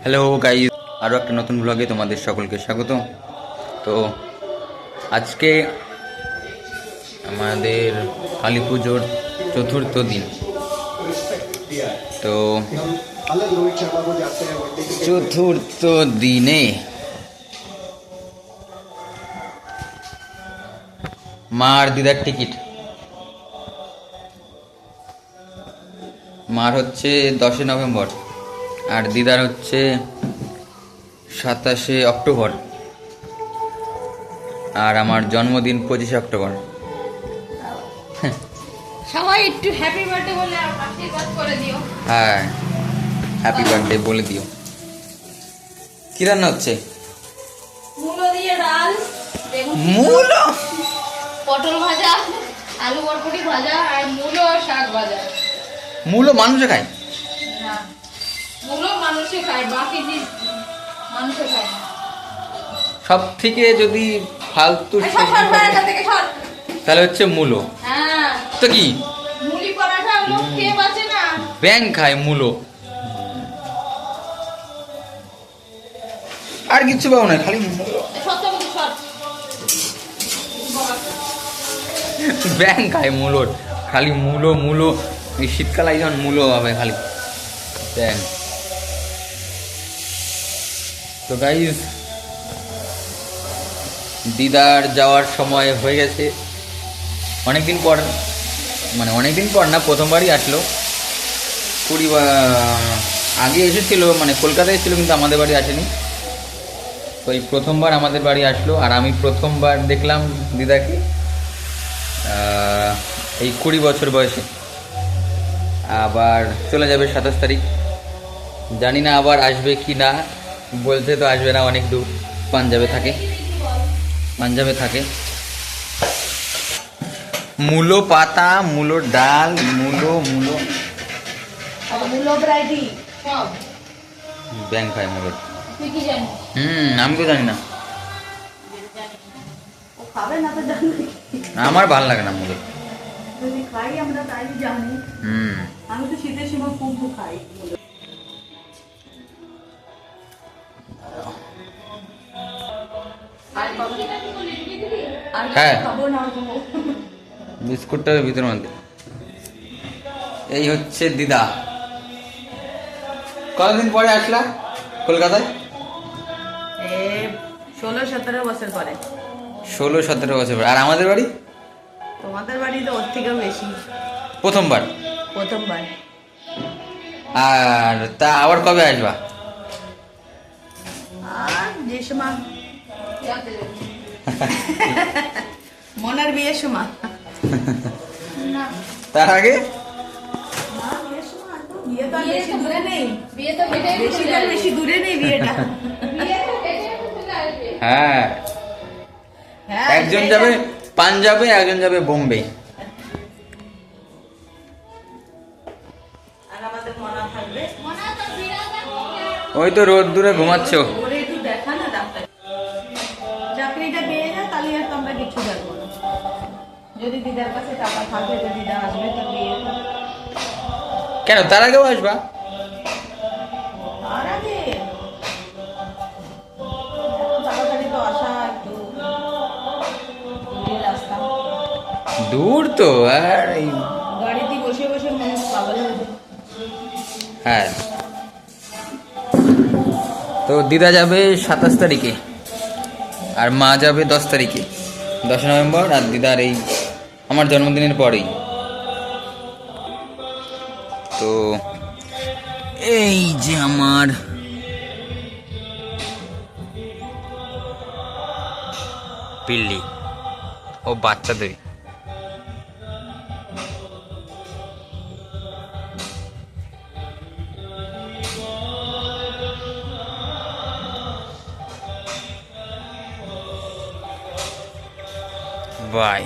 Hello guy আরও একটা নতুন ব্লগে তোমাদের সকলকে স্বাগত। তো, আজকে আমাদের কালী পুজোর চতুর্থ দিন। তো, চতুর্থ দিনে মার দিদার টিকিট। মার হচ্ছে দশই নভেম্বর। আর দিদার হচ্ছে সাতাশে অক্টোবর। আর আমার জন্মদিন পঁচিশে অক্টোবর। সবাই একটু হ্যাপি বার্থডে বলে আশীর্বাদ করে দিও। হ্যাঁ হ্যাপি বার্থডে বলে দিও। কি রান্না হচ্ছে? মূলো দিয়ে ডাল মূল? পটল ভাজা আলু বরবটি ভাজা আর মূলো শাক ভাজা। মূল মানুষে খায়? মূলো মানুষে খায় বাকি যে মানুষে খায় না। সব থেকে যদি ফালতু। তাহলে হচ্ছে মূলো। হ্যাঁ। তো কি? ব্যাং খায় মূলো। আর কিচ্ছু পাবো না খালি ব্যাং খায় মূলোর খালি মূলো মূলো। এই শীতকালে যখন মূলো হবে খালি। ব্যাং। তো গাইজ দিদার যাওয়ার সময় হয়ে গেছে। অনেকদিন পর মানে অনেকদিন পর না, প্রথমবারই আসলো। কুড়ি আগে এসেছিল মানে কলকাতায় এসেছিল, কিন্তু আমাদের বাড়ি আসেনি। তো এই প্রথমবার আমাদের বাড়ি আসলো, আর আমি প্রথমবার দেখলাম দিদাকে এই কুড়ি বছর বয়সে। আবার চলে যাবে সাতাশ তারিখ। জানি না আবার আসবে কি না। বলছে তো আসবে না অনেক দূর। পাঞ্জাবে থাকে। পাঞ্জাবে থাকে। মূলো পাতা মূলো ডাল মূলো মূলো। ব্যাং খায় মূলো। হুম আমি তো জানি না। আমার ভালো লাগে না মূলো। হুম। আমি তো শীতের সময় খুব খাই হ্যাঁ। বিস্কুটটা ভিতরে মধ্যে এই হচ্ছে দিদা। কতদিন পরে আসলা কলকাতায়? এ ষোলো সতেরো বছর পরে। ষোলো সতেরো বছর পরে। আর আমাদের বাড়ি? তোমাদের বাড়ি তো ওর থেকেও বেশি। প্রথমবার। প্রথমবার। আর তা আবার কবে আসবা? আর যে সময়। মনের বিয়ের সময় তার আগে। হ্যাঁ। হ্যাঁ একজন যাবে পাঞ্জাবে একজন যাবে বোম্বে। ওই তো রোদ দূরে ঘুমাচ্ছ। যদি দিদার কাছে টাকা থাকলে তো দিদা আসবে তো বিয়ে কেন তার আগেও আসবা? আগে? দূর তো আর এই গাড়িতে বসে বসে মানুষ পাগল হ্যাঁ। তো দিদা যাবে সাতাশ তারিখে আর মা যাবে দশ তারিখে দশ নভেম্বর আর দিদার এই আমার জন্মদিনের পরেই। তো এই যে আমার পিল্লি ও বাচ্চাদের বাই।